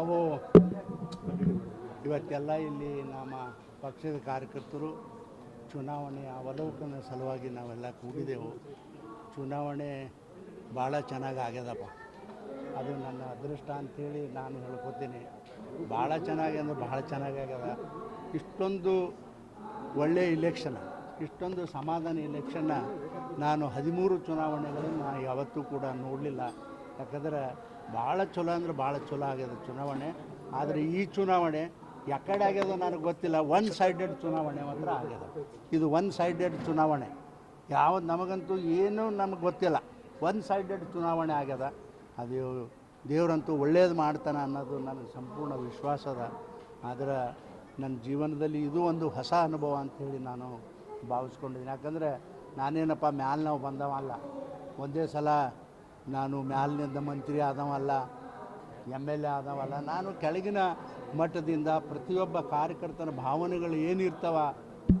ನಾವು ಇವತ್ತೆಲ್ಲ ಇಲ್ಲಿ ನಮ್ಮ ಪಕ್ಷದ ಕಾರ್ಯಕರ್ತರು ಚುನಾವಣೆಯ ಅವಲೋಕನ ಸಲುವಾಗಿ ನಾವೆಲ್ಲ ಕೂಡಿದೆವು ಚುನಾವಣೆ ಭಾಳ ಚೆನ್ನಾಗಿ ಆಗ್ಯದಪ್ಪ. ಅದು ನನ್ನ ಅದೃಷ್ಟ ಅಂಥೇಳಿ ನಾನು ಹೇಳ್ಕೊತೀನಿ. ಭಾಳ ಚೆನ್ನಾಗಿ ಅಂದ್ರೆ ಭಾಳ ಚೆನ್ನಾಗಿ ಆಗ್ಯದ. ಇಷ್ಟೊಂದು ಒಳ್ಳೆಯ ಇಲೆಕ್ಷನ್ ಇಷ್ಟೊಂದು ಸಮಾಧಾನ ಇಲೆಕ್ಷನ್ನ ನಾನು ಹದಿಮೂರು ಚುನಾವಣೆಗಳನ್ನು ಯಾವತ್ತೂ ಕೂಡ ನೋಡಲಿಲ್ಲ. ಯಾಕಂದ್ರೆ ಭಾಳ ಚಲೋ ಅಂದ್ರೆ ಭಾಳ ಚಲೋ ಆಗ್ಯದ ಚುನಾವಣೆ. ಆದರೆ ಈ ಚುನಾವಣೆ ಯಾಕಡೆ ಆಗ್ಯದ ನನಗೆ ಗೊತ್ತಿಲ್ಲ. ಒನ್ ಸೈಡೆಡ್ ಚುನಾವಣೆ ಮಾತ್ರ ಆಗ್ಯದ. ಇದು ಒನ್ ಸೈಡೆಡ್ ಚುನಾವಣೆ. ಯಾವ ನಮಗಂತೂ ಏನೂ ನಮಗೆ ಗೊತ್ತಿಲ್ಲ. ಒನ್ ಸೈಡೆಡ್ ಚುನಾವಣೆ ಆಗ್ಯದ. ಅದು ದೇವರಂತೂ ಒಳ್ಳೇದು ಮಾಡ್ತಾನೆ ಅನ್ನೋದು ನನಗೆ ಸಂಪೂರ್ಣ ವಿಶ್ವಾಸ ಅದ. ಆದರೆ ನನ್ನ ಜೀವನದಲ್ಲಿ ಇದು ಒಂದು ಹೊಸ ಅನುಭವ ಅಂಥೇಳಿ ನಾನು ಭಾವಿಸ್ಕೊಂಡಿದ್ದೀನಿ ಯಾಕಂದರೆ ನಾನೇನಪ್ಪ ಮ್ಯಾಲೆ ನಾವು ಬಂದವಲ್ಲ ಒಂದೇ ಸಲ ನಾನು ಮ್ಯಾಲಿನಿಂದ ಮಂತ್ರಿ ಆದವಲ್ಲ ಎಂ ಎಲ್ ಎ ಆದವಲ್ಲ ನಾನು ಕೆಳಗಿನ ಮಟ್ಟದಿಂದ ಪ್ರತಿಯೊಬ್ಬ ಕಾರ್ಯಕರ್ತನ ಭಾವನೆಗಳು ಏನಿರ್ತಾವ,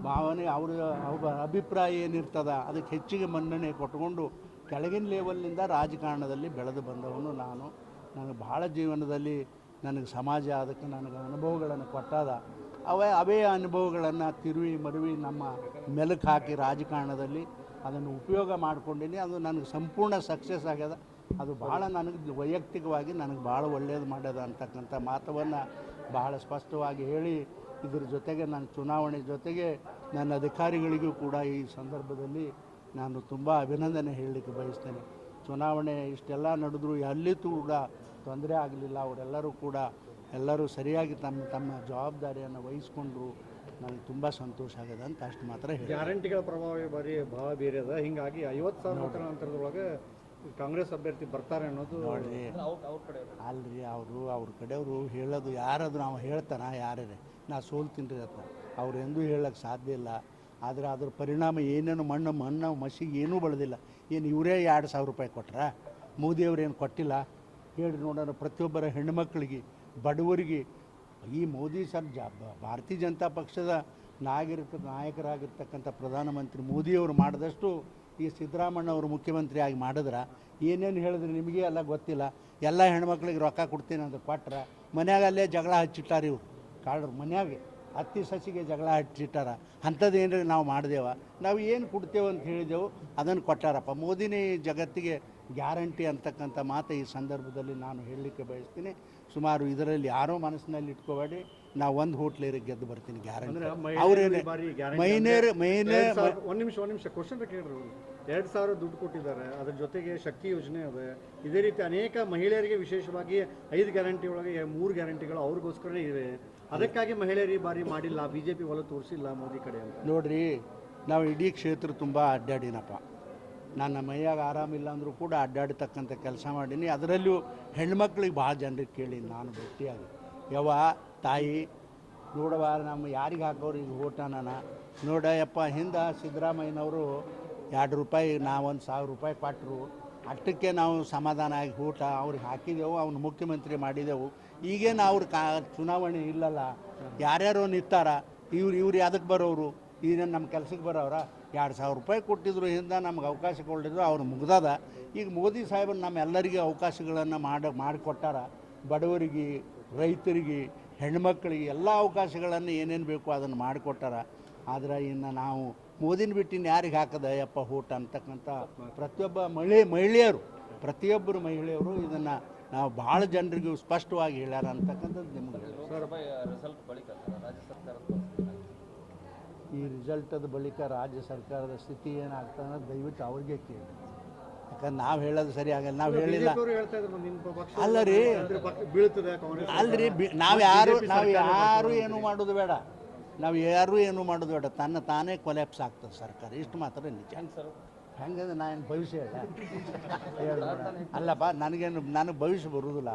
ಭಾವನೆ ಅವ್ರ ಅವ್ರ ಅಭಿಪ್ರಾಯ ಏನಿರ್ತದ, ಅದಕ್ಕೆ ಹೆಚ್ಚಿಗೆ ಮನ್ನಣೆ ಕೊಟ್ಕೊಂಡು ಕೆಳಗಿನ ಲೆವೆಲ್ನಿಂದ ರಾಜಕಾರಣದಲ್ಲಿ ಬೆಳೆದು ಬಂದವನು ನಾನು. ನನಗೆ ಭಾಳ ಜೀವನದಲ್ಲಿ ನನಗೆ ಸಮಾಜ ಅದಕ್ಕೆ ನನಗೆ ಅನುಭವಗಳನ್ನು ಕೊಟ್ಟದ. ಅವೇ ಅವೇ ಅನುಭವಗಳನ್ನು ತಿರುವಿ ಮರುವಿ ನಮ್ಮ ಮೆಲುಕು ಹಾಕಿ ರಾಜಕಾರಣದಲ್ಲಿ ಅದನ್ನು ಉಪಯೋಗ ಮಾಡ್ಕೊಂಡಿನಿ, ಅದು ನನಗೆ ಸಂಪೂರ್ಣ ಸಕ್ಸಸ್ ಆಗ್ಯದ. ಅದು ಭಾಳ ನನಗೆ ವೈಯಕ್ತಿಕವಾಗಿ ನನಗೆ ಭಾಳ ಒಳ್ಳೆಯದು ಮಾಡ್ಯದ ಅಂತಕ್ಕಂಥ ಮಾತವನ್ನು ಬಹಳ ಸ್ಪಷ್ಟವಾಗಿ ಹೇಳಿ, ಇದ್ರ ಜೊತೆಗೆ ನಾನು ಚುನಾವಣೆ ಜೊತೆಗೆ ನನ್ನ ಅಧಿಕಾರಿಗಳಿಗೂ ಕೂಡ ಈ ಸಂದರ್ಭದಲ್ಲಿ ನಾನು ತುಂಬ ಅಭಿನಂದನೆ ಹೇಳಲಿಕ್ಕೆ ಬಯಸ್ತೇನೆ. ಚುನಾವಣೆ ಇಷ್ಟೆಲ್ಲ ನಡೆದ್ರು ಅಲ್ಲಿ ಕೂಡ ತೊಂದರೆ ಆಗಲಿಲ್ಲ. ಅವರೆಲ್ಲರೂ ಕೂಡ ಎಲ್ಲರೂ ಸರಿಯಾಗಿ ತಮ್ಮ ತಮ್ಮ ಜವಾಬ್ದಾರಿಯನ್ನು ವಹಿಸ್ಕೊಂಡ್ರು. ನನಗೆ ತುಂಬ ಸಂತೋಷ ಆಗಿದೆ ಅಂತ ಅಷ್ಟು ಮಾತ್ರ ಹೇಳಿ ಗ್ಯಾರಂಟಿಗಳ ಪ್ರಭಾವ ಬಾರಿ ಭಾಳ ಬೇರೆ ಅದ ಹಿಂಗಾಗಿ ಐವತ್ತು ಸಾವಿರ ನಂತರದೊಳಗೆ ಕಾಂಗ್ರೆಸ್ ಅಭ್ಯರ್ಥಿ ಬರ್ತಾರೆ ಅನ್ನೋದು ನೋಡ್ರಿ ಅಲ್ರಿ ಅವರು ಅವ್ರ ಕಡೆಯವರು ಹೇಳೋದು ಯಾರದು ನಾವು ಹೇಳ್ತಾನ ಯಾರೇ ನಾ ಸೋಲ್ತೀನಿ ರೀ ಅಂತ ಅವ್ರು ಎಂದೂ ಹೇಳಕ್ಕೆ ಸಾಧ್ಯ ಇಲ್ಲ. ಆದರೆ ಅದ್ರ ಪರಿಣಾಮ ಏನೇನು ಮಣ್ಣು ಮಣ್ಣು ಮಸಿಗೆ ಏನೂ ಬೆಳೆದಿಲ್ಲ. ಏನು ಇವರೇ ಎರಡು ಸಾವಿರ ರೂಪಾಯಿ ಕೊಟ್ರ? ಮೋದಿಯವ್ರು ಏನು ಕೊಟ್ಟಿಲ್ಲ? ಹೇಳಿ ನೋಡೋಣ ಪ್ರತಿಯೊಬ್ಬರ ಹೆಣ್ಣುಮಕ್ಕಳಿಗೆ ಬಡವರಿಗೆ ಈ ಮೋದಿ ಸರ್ ಭಾರತೀಯ ಜನತಾ ಪಕ್ಷದ ನಾಯಕರ ನಾಯಕರಾಗಿರ್ತಕ್ಕಂಥ ಪ್ರಧಾನಮಂತ್ರಿ ಮೋದಿಯವರು ಮಾಡಿದಷ್ಟು ಈ ಸಿದ್ದರಾಮಣ್ಣ ಅವರು ಮುಖ್ಯಮಂತ್ರಿಯಾಗಿ ಮಾಡಿದ್ರೆ, ಏನೇನು ಹೇಳಿದ್ರೆ ನಿಮಗೆ ಎಲ್ಲ ಗೊತ್ತಿಲ್ಲ. ಎಲ್ಲ ಹೆಣ್ಮಕ್ಳಿಗೆ ರೊಕ್ಕ ಕೊಡ್ತೀನಿ ಅಂತ ಕೊಟ್ರೆ ಮನ್ಯಾಗ ಅಲ್ಲೇ ಜಗಳ ಹಚ್ಚಿಟ್ಟಾರೆ ಇವ್ರು. ಕಾಳರು ಮನ್ಯಾಗೆ. ಹತ್ತಿ ಸಸಿಗೆ ಜಗಳ ಹಚ್ಚಿಟ್ಟಾರ ಅಂಥದ್ದು ಏನ್ರಿ ನಾವು ಮಾಡಿದೆವ? ನಾವು ಏನು ಕೊಡ್ತೇವೆ ಅಂತ ಹೇಳಿದೆವು ಅದನ್ನು ಕೊಟ್ಟಾರಪ್ಪ. ಮೋದಿನೇ ಜಗತ್ತಿಗೆ ಗ್ಯಾರಂಟಿ ಅಂತಕ್ಕಂಥ ಮಾತು ಈ ಸಂದರ್ಭದಲ್ಲಿ ನಾನು ಹೇಳಲಿಕ್ಕೆ ಬಯಸ್ತೀನಿ. ಸುಮಾರು ಇದರಲ್ಲಿ ಯಾರೋ ಮನಸ್ಸಿನಲ್ಲಿ ಇಟ್ಕೋಬೇಡಿ. ನಾವು ಒಂದು ಹೋಟ್ಲೇರಿಗೆ ಗೆದ್ದು ಬರ್ತೀನಿ ಗ್ಯಾರಂಟಿ. ಅವ್ರೇನೆ ಮೈನೇರ್ ಮೈನೇ ಒಂದು ನಿಮಿಷ ಒಂದು ನಿಮಿಷ ಕ್ವಶನ್ ಕೇಳ್ರಿ ಎರಡು ಸಾವಿರ ದುಡ್ಡು ಕೊಟ್ಟಿದ್ದಾರೆ ಅದ್ರ ಜೊತೆಗೆ ಶಕ್ತಿ ಯೋಜನೆ ಇದೆ. ಇದೇ ರೀತಿ ಅನೇಕ ಮಹಿಳೆಯರಿಗೆ ವಿಶೇಷವಾಗಿ ಐದು ಗ್ಯಾರಂಟಿ ಒಳಗೆ ಮೂರು ಗ್ಯಾರಂಟಿಗಳು ಅವ್ರಿಗೋಸ್ಕರನೇ ಇವೆ. ಅದಕ್ಕಾಗಿ ಮಹಿಳೆಯರು ಈ ಬಾರಿ ಮಾಡಿಲ್ಲ, ಬಿಜೆಪಿ ಒಲ ತೋರಿಸಿಲ್ಲ ಮೋದಿ ಕಡೆ ಅಂತ. ನೋಡ್ರಿ, ನಾವು ಇಡೀ ಕ್ಷೇತ್ರ ತುಂಬ ಅಡ್ಡಾಡಿನಪ್ಪ. ನನ್ನ ಮೈಯಾಗ ಆರಾಮಿಲ್ಲ ಅಂದರೂ ಕೂಡ ಅಡ್ಡಾಡತಕ್ಕಂಥ ಕೆಲಸ ಮಾಡೀನಿ. ಅದರಲ್ಲೂ ಹೆಣ್ಮಕ್ಳಿಗೆ ಭಾಳ ಜನರಿಗೆ ಕೇಳಿ ನಾನು ಭೇಟಿಯಾಗಿ ಯವ್ವ, ತಾಯಿ ನೋಡವ ನಮ್ಮ ಯಾರಿಗೆ ಹಾಕೋರು ಈಗ ಓಟನ ನೋಡಯಪ್ಪ ಹಿಂದೆ ಸಿದ್ದರಾಮಯ್ಯನವರು ಎರಡು ರೂಪಾಯಿ, ನಾವೊಂದು ಸಾವಿರ ರೂಪಾಯಿ ಕೊಟ್ಟರು ಅಷ್ಟಕ್ಕೆ ನಾವು ಸಮಾಧಾನ ಆಗಿ ಊಟ ಅವ್ರಿಗೆ ಹಾಕಿದೆವು, ಅವ್ನ ಮುಖ್ಯಮಂತ್ರಿ ಮಾಡಿದೆವು. ಈಗೇನು ಅವ್ರ ಕಾ, ಚುನಾವಣೆ ಇಲ್ಲಲ್ಲ, ಯಾರ್ಯಾರೋ ನಿಂತಾರ, ಇವ್ರು ಇವ್ರು ಯಾವ್ದಕ್ಕೆ ಬರೋರು ಈಗೇನು ನಮ್ಮ ಕೆಲಸಕ್ಕೆ ಬರೋರ ಎರಡು ಸಾವಿರ ರೂಪಾಯಿ ಕೊಟ್ಟಿದ್ರು ಹಿಂದೆ ನಮ್ಗೆ ಅವಕಾಶ ಕೊಟ್ಟಿದ್ರು ಅವ್ರು ಮುಗ್ದದ. ಈಗ ಮೋದಿ ಸಾಹೇಬರು ನಮ್ಮೆಲ್ಲರಿಗೆ ಅವಕಾಶಗಳನ್ನು ಮಾಡಿ, ಮಾಡಿಕೊಟ್ಟಾರ. ಬಡವರಿಗೆ, ರೈತರಿಗೆ, ಹೆಣ್ಮಕ್ಳಿಗೆ ಎಲ್ಲ ಅವಕಾಶಗಳನ್ನು ಏನೇನು ಬೇಕು ಅದನ್ನು ಮಾಡಿಕೊಟ್ಟಾರ. ಆದರೆ ಇನ್ನು ನಾವು ಮೋದಿನ ಬಿಟ್ಟಿನ ಯಾರಿಗೆ ಹಾಕದ? ಯಪ್ಪ ಊಟ ಅಂತಕ್ಕಂಥ ಪ್ರತಿಯೊಬ್ಬ ಮಹಿಳೆ ಮಹಿಳೆಯರು ಪ್ರತಿಯೊಬ್ಬರು ಮಹಿಳೆಯರು ಇದನ್ನು ನಾವು ಭಾಳ ಜನರಿಗೂ ಸ್ಪಷ್ಟವಾಗಿ ಹೇಳ್ಯಾರ ಅಂತಕ್ಕಂಥದ್ದು ನಿಮಗೆ ಈ ರಿಸಲ್ಟದ ಬಳಿಕ ರಾಜ್ಯ ಸರ್ಕಾರದ ಸ್ಥಿತಿ ಏನಾಗ್ತದೆ ಅನ್ನೋದು ದಯವಿಟ್ಟು ಅವ್ರಿಗೆ ಕೇಳಿ. ಯಾಕಂದ್ರೆ ನಾವು ಹೇಳೋದು ಸರಿ ಆಗಲ್ಲ. ನಾವು ಹೇಳಿಲ್ಲ. ಅಲ್ಲ ರೀ ಹೇಳ್ತಾ ನಿಮ್ಮ ಪಕ್ಷ ಅಲ್ಲ ರೀ. ನಾವು ಯಾರು ನಾವು ಯಾರು ಏನು ಮಾಡೋದು ಬೇಡ. ನಾವು ಯಾರು ಏನು ಮಾಡೋದು ಬೇಡ. ತನ್ನ ತಾನೇ ಕೊಲ್ಯಾಪ್ಸ್ ಆಗ್ತದೆ ಸರ್ಕಾರ. ಇಷ್ಟು ಮಾತ್ರ ನಿಜ. ಹೆಂಗಂದ್ರೆ ನಾನು ಭವಿಷ್ಯ ಹೇಳ. ಅಲ್ಲಪ್ಪ ನನಗೇನು ನನಗೆ ಭವಿಷ್ಯ ಬರುವುದಿಲ್ಲ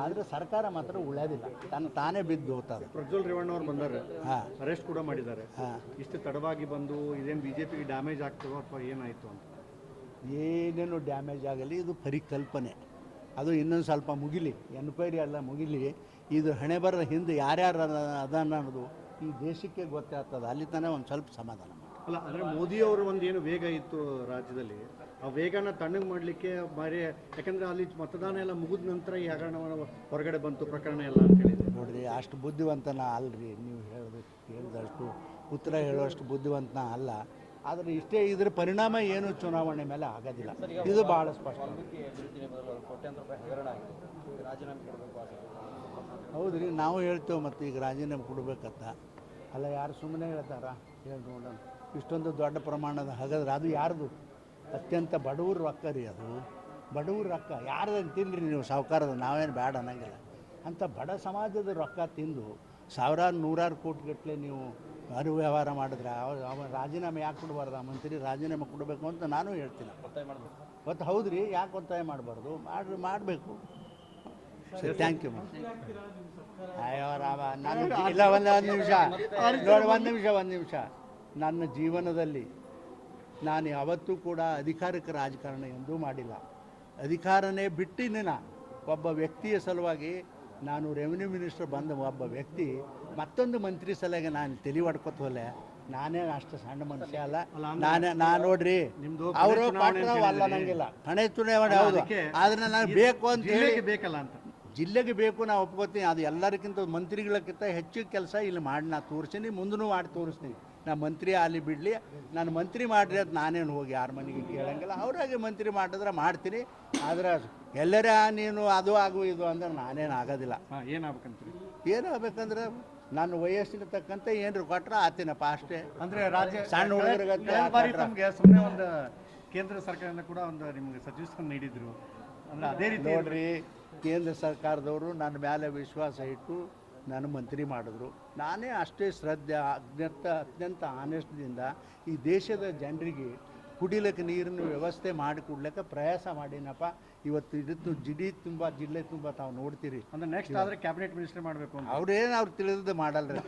ಆದರೆ ಸರ್ಕಾರ ಮಾತ್ರ ಉಳಿಯೋದಿಲ್ಲ ತನ್ನ ತಾನೇ ಬಿದ್ದು ಹೋಗ್ತಾರೆ ಪ್ರಜ್ವಲ್ ರೇವಣ್ಣ ಅವ್ರು ಬಂದಾರೆ. ಹಾಂ. ಅರೆಸ್ಟ್ ಕೂಡ ಮಾಡಿದ್ದಾರೆ. ಹಾಂ. ಇಷ್ಟು ತಡವಾಗಿ ಬಂದು ಇದೇನು ಬಿಜೆಪಿಗೆ ಡ್ಯಾಮೇಜ್ ಆಗ್ತದೋ ಅಥವಾ ಏನಾಯಿತು ಅಂತ? ಏನೇನು ಡ್ಯಾಮೇಜ್ ಆಗಲಿ ಇದು ಪರಿಕಲ್ಪನೆ. ಅದು ಇನ್ನೊಂದು ಸ್ವಲ್ಪ ಮುಗಿಲಿ. ಎನ್ಕ್ವೈರಿ ಎಲ್ಲ ಮುಗಿಲಿ. ಇದು ಹಣೆ ಬರ ಹಿಂದೆ ಯಾರ್ಯಾರು ಅದ ಅನ್ನೋದು ಈ ದೇಶಕ್ಕೆ ಗೊತ್ತಾಗ್ತದೆ ಅಲ್ಲಿ ತಾನೇ ಒಂದು ಸ್ವಲ್ಪ ಸಮಾಧಾನ ಮಾಡಿ ಅಲ್ಲ ಅಂದರೆ ಮೋದಿ ಅವರ ಒಂದು ಏನು ವೇಗ ಇತ್ತು ರಾಜ್ಯದಲ್ಲಿ ಆ ವೇಗನ ತಣ್ಣಗೆ ಮಾಡಲಿಕ್ಕೆ ಬಾರಿ ಯಾಕಂದರೆ ಅಲ್ಲಿ ಮತದಾನ ಎಲ್ಲ ಮುಗಿದ ನಂತರ ಈ ಹಗರಣವನ್ನು ಹೊರಗಡೆ ಬಂತು ಪ್ರಕರಣ ಎಲ್ಲ ಅಂತ ಹೇಳಿದೆ ನೋಡ್ರಿ ಅಷ್ಟು ಬುದ್ಧಿವಂತನ ಅಲ್ರಿ ನೀವು ಹೇಳಿದ ಹೇಳಿದಷ್ಟು ಉತ್ತರ ಹೇಳುವಷ್ಟು ಬುದ್ಧಿವಂತನ ಅಲ್ಲ. ಆದರೆ ಇಷ್ಟೇ ಇದ್ರ ಪರಿಣಾಮ ಏನು ಚುನಾವಣೆ ಮೇಲೆ ಆಗೋದಿಲ್ಲ. ಇದು ಭಾಳ ಸ್ಪಷ್ಟ. ವಾಲ್ಮೀಕಿ ರೀ ನಾವು ಹೇಳ್ತೇವೆ ಮತ್ತು ಈಗ ರಾಜೀನಾಮೆ ಕೊಡ್ಬೇಕಂತ. ಅಲ್ಲ ಯಾರು ಸುಮ್ಮನೆ ಹೇಳ್ತಾರ? ಹೇಳಿ ನೋಡೋಣ. ಇಷ್ಟೊಂದು ದೊಡ್ಡ ಪ್ರಮಾಣದ ಹಾಗಾದ್ರೆ ಅದು ಯಾರ್ದು? ಅತ್ಯಂತ ಬಡವ್ರ ರೊಕ್ಕ ರೀ ಅದು. ಬಡವ್ರ ರೊಕ್ಕ. ಯಾರ್ದನ್ನು ತಿನ್ನಿರಿ ನೀವು ಸಾವುಕಾರದ? ನಾವೇನು ಬೇಡ ಅನ್ನಂಗಿಲ್ಲ. ಅಂಥ ಬಡ ಸಮಾಜದ ರೊಕ್ಕ ತಿಂದು ಸಾವಿರಾರು ನೂರಾರು ಕೋಟಿಗಟ್ಟಲೆ ನೀವು ಅರು ವ್ಯವಹಾರ ಮಾಡಿದ್ರೆ ಅವ ರಾಜೀನಾಮೆ ಯಾಕೆ ಕೊಡಬಾರ್ದು? ಆ ಮಂತ್ರಿ ರಾಜೀನಾಮೆ ಕೊಡಬೇಕು ಅಂತ ನಾನು ಹೇಳ್ತೀನಿ ಒತ್ತಾಯ ಮಾಡಬೇಕು. ಮತ್ತು ರೀ ಯಾಕೆ ಒತ್ತಾಯ ಮಾಡಬಾರ್ದು? ಮಾಡಿ ಮಾಡಬೇಕು. ಸರಿ ಥ್ಯಾಂಕ್ ಯು ಅಯ್ಯೋ ರಾಮ ನಾನು ಜಿ- ಇಲ್ಲ ಒಂದು ಒಂದು ನಿಮಿಷ. ನೋಡಿ ಒಂದು ನಿಮಿಷ ಒಂದು ನಿಮಿಷ. ನನ್ನ ಜೀವನದಲ್ಲಿ ನಾನು ಯಾವತ್ತೂ ಕೂಡ ಅಧಿಕಾರಕ್ಕೆ ರಾಜಕಾರಣ ಎಂದೂ ಮಾಡಿಲ್ಲ. ಅಧಿಕಾರನೇ ಬಿಟ್ಟಿನ ಒಬ್ಬ ವ್ಯಕ್ತಿಯ ಸಲುವಾಗಿ ನಾನು ರೆವಿನ್ಯೂ ಮಿನಿಸ್ಟರ್ ಬಂದ ಒಬ್ಬ ವ್ಯಕ್ತಿ ಮತ್ತೊಂದು ಮಂತ್ರಿ ಸಲಹೆಗೆ ನಾನು ತಲೆ ಹೊಡ್ಕೊತ ಹೋಲೆ ನಾನೇ ಅಷ್ಟು ಸಣ್ಣ ಮನುಷ್ಯ ಅಲ್ಲ. ನಾನೇ ನಾನು ನೋಡ್ರಿ ಅವರು ಅಲ್ಲ ನಂಗಿಲ್ಲ. ಕಣೆ ಚುನಾವಣೆ ಹೌದು. ಆದ್ರೆ ನಾನು ಬೇಕು ಅಂತ ಹೇಳಿ ಬೇಕಲ್ಲ ಅಂತ. ಜಿಲ್ಲೆಗೆ ಬೇಕು ನಾವು ಒಪ್ಕೋತೀನಿ. ಅದು ಎಲ್ಲರಿಗಿಂತ ಮಂತ್ರಿಗಳಕ್ಕಿಂತ ಹೆಚ್ಚು ಕೆಲಸ ಇಲ್ಲಿ ಮಾಡಿ ನಾ ತೋರಿಸ್ತೀನಿ. ಮುಂದೂ ಮಾಡಿ ತೋರಿಸ್ತೀನಿ. ನಾ ಮಂತ್ರಿ ಅಲ್ಲಿ ಬಿಡಲಿ. ನಾನು ಮಂತ್ರಿ ಮಾಡಿರಿ ಅದು ನಾನೇನು ಹೋಗಿ ಯಾರ ಮನೆಗೆ ಕೇಳಂಗಿಲ್ಲ. ಅವರಾಗೆ ಮಂತ್ರಿ ಮಾಡಿದ್ರೆ ಮಾಡ್ತೀನಿ. ಆದ್ರೆ ಎಲ್ಲರ ನೀನು ಅದು ಆಗು ಇದು ಅಂದ್ರೆ ನಾನೇನು ಆಗೋದಿಲ್ಲ. ಏನಾಗಬೇಕಂತೀರಿ ಏನಾಗಬೇಕಂದ್ರೆ ನನ್ನ ವಯಸ್ಸಿನ ತಕ್ಕಂತೆ ಏನ್ರಿ ಕೊಟ್ರೆ ಆತೇನಪ್ಪ ಅಷ್ಟೇ. ಅಂದರೆ ರಾಜ್ಯ ಸಣ್ಣ ಹುಡುಗರಿಗೆ ಸುಮ್ಮನೆ ಒಂದು ಕೇಂದ್ರ ಸರ್ಕಾರದಿಂದ ಕೂಡ ಒಂದು ನಿಮಗೆ ಸಜೆಷನ್ ನೀಡಿದ್ರು. ಅಂದ್ರೆ ಅದೇ ರೀತಿ ನೋಡ್ರಿ ಕೇಂದ್ರ ಸರ್ಕಾರದವರು ನನ್ನ ಮೇಲೆ ವಿಶ್ವಾಸ ಇಟ್ಟು ನನ್ನ ಮಂತ್ರಿ ಮಾಡಿದ್ರು. ನಾನೇ ಅಷ್ಟೇ ಶ್ರದ್ಧೆ ಅತ್ಯಂತ ಅತ್ಯಂತ ಆನೆಸ್ಟ್ದಿಂದ ಈ ದೇಶದ ಜನರಿಗೆ ಕುಡಿಲಕ್ಕೆ ನೀರಿನ ವ್ಯವಸ್ಥೆ ಮಾಡಿಕೊಡ್ಲಿಕ್ಕೆ ಪ್ರಯಾಸ ಮಾಡಿನಪ್ಪ. ಇವತ್ತು ಇದು ಜಿಡಿ ತುಂಬ ಜಿಲ್ಲೆ ತುಂಬ ತಾವು ನೋಡ್ತೀರಿ. ಅಂದ್ರೆ ನೆಕ್ಸ್ಟ್ ಆದ್ರೆ ಕ್ಯಾಬಿನೆಟ್ ಮಿನಿಸ್ಟರ್ ಮಾಡಬೇಕು ಅಂತ. ಅವ್ರೇನು ಅವ್ರು ತಿಳಿದು ಮಾಡಲ್ರಿ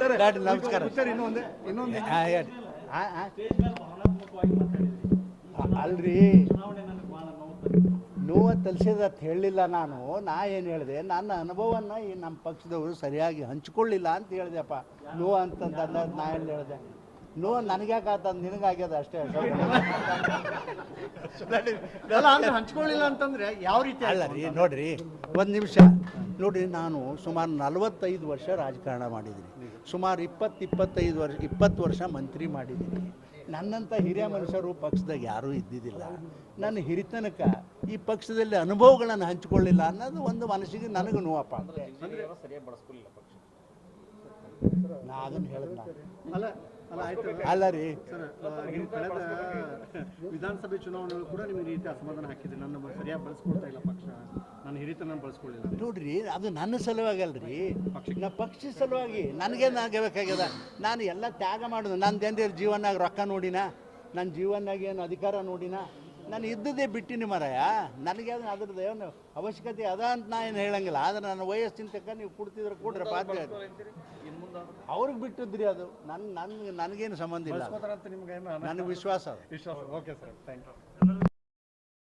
ಸರ್ ನಮಸ್ಕಾರ. ಸರ್ ಇನ್ನೊಂದು ಇನ್ನೊಂದು. ಅಲ್ರಿ. ನೋವು ತಲ್ಸಿದ ಅಂತ ಹೇಳಲಿಲ್ಲ ನಾನು ನಾ ಏನು ಹೇಳಿದೆ ನನ್ನ ಅನುಭವನ ಈ ನಮ್ಮ ಪಕ್ಷದವರು ಸರಿಯಾಗಿ ಹಂಚ್ಕೊಳ್ಳಿಲ್ಲ ಅಂತ ಹೇಳಿದೆಪ್ಪ. ನೋವು ಅಂತಂದ ನಾ ಏನು ಹೇಳಿದೆ? ನೋವು ನನಗ್ಯಾಕೆ ಆತಂದು ನಿನಗಾಗ್ಯದ ಅಷ್ಟೇ ಹಂಚ್ಕೊಳ್ಳಿಲ್ಲ ಅಂತಂದ್ರೆ ಯಾವ ರೀತಿ ಅಲ್ಲ ರೀ ನೋಡ್ರಿ ಒಂದು ನಿಮಿಷ. ನೋಡ್ರಿ ನಾನು ಸುಮಾರು ನಲವತ್ತೈದು ವರ್ಷ ರಾಜಕಾರಣ ಮಾಡಿದ್ದೀನಿ. ಸುಮಾರು ಇಪ್ಪತ್ತು ಇಪ್ಪತ್ತೈದು ವರ್ಷ ಇಪ್ಪತ್ತು ವರ್ಷ ಮಂತ್ರಿ ಮಾಡಿದ್ದೀನಿ. ನನ್ನಂಥ ಹಿರಿಯ ಮನುಷ್ಯರು ಪಕ್ಷದಾಗ ಯಾರೂ ಇದ್ದಿದ್ದಿಲ್ಲ. ನನ್ನ ಹಿರಿತನಕ ಈ ಪಕ್ಷದಲ್ಲಿ ಅನುಭವಗಳನ್ನು ಹಂಚಿಕೊಳ್ಳಿಲ್ಲ ಅನ್ನೋದು ಒಂದು ಮನಸ್ಸಿಗೆ ನನಗೆ ನೋವಪ್ಪ ಅಂದ್ರೆ. ಜಿಲ್ಲೆಯನ್ನು ಸರಿಯಾಗಿ ಬಳಸ್ಕೊಳ್ಳಿಲ್ಲ ಪಕ್ಷ. ನಾ ಅದನ್ನು ಹೇಳಿದ್ನ ಅಲ್ಲ ಅಲ್ಲ ಆಯ್ತು. ಅಲ್ಲ ರೀ. ಕಳೆದ ವಿಧಾನಸಭೆ ಚುನಾವಣೆಗಳು ಕೂಡ ನಿಮ್ಗೆ ರೀತಿ ಅಸಮಾಧಾನ ಹಾಕಿದ್ರಿ. ನನ್ನ ಸರಿಯಾಗಿ ಬಳಸ್ಕೊಳ್ತಾ ಇಲ್ಲ ಪಕ್ಷ. ನನ್ನ ಹಿರಿತನ ಬಳಸ್ಕೊಳ್ಳಿಲ್ಲ. ನೋಡ್ರಿ ಅದು ನನ್ನ ಸಲುವಾಗಿ ಅಲ್ರಿ ನಾ ಪಕ್ಷ ಸಲುವಾಗಿ ನನಗೇನು ಆಗಬೇಕಾಗ್ಯದ. ನಾನು ಎಲ್ಲ ತ್ಯಾಗ ಮಾಡೋದು. ನನ್ನ ಜನರ ಜೀವನಾಗ ರೊಕ್ಕ ನೋಡಿನ ನನ್ನ ಜೀವನಾಗ ಏನು ಅಧಿಕಾರ ನೋಡಿನ ನಾನು ಇದ್ದದೇ ಬಿಟ್ಟಿನಿ ಮರಯ. ನನಗೆ ಅದನ್ನ ಅದ್ರದ್ದು ಏನು ಅವಶ್ಯಕತೆ ಅದ ಅಂತ ನಾ ಏನು ಹೇಳಂಗಿಲ್ಲ. ಆದ್ರೆ ನನ್ನ ವಯಸ್ಸಿನ ತಕ್ಕ ನೀವು ಕೊಡ್ತಿದ್ರೆ ಕೊಡ್ರಿ ಬಾಧ್ಯ ಇನ್ನು ಮುಂದಾದ್ರೂ ಅವ್ರಿಗೆ ಬಿಟ್ಟಿದ್ರಿ ಅದು. ನನ್ನ ನನ್ಗೆ ನನಗೇನು ಸಂಬಂಧ ಇಲ್ಲ ಬಳಸ್ಕೋತಾರಂತ ನಿಮ್ಗೆ ಏನು ನನಗೆ ವಿಶ್ವಾಸ ಅದು. ವಿಶ್ವಾಸ. Okay sir thank you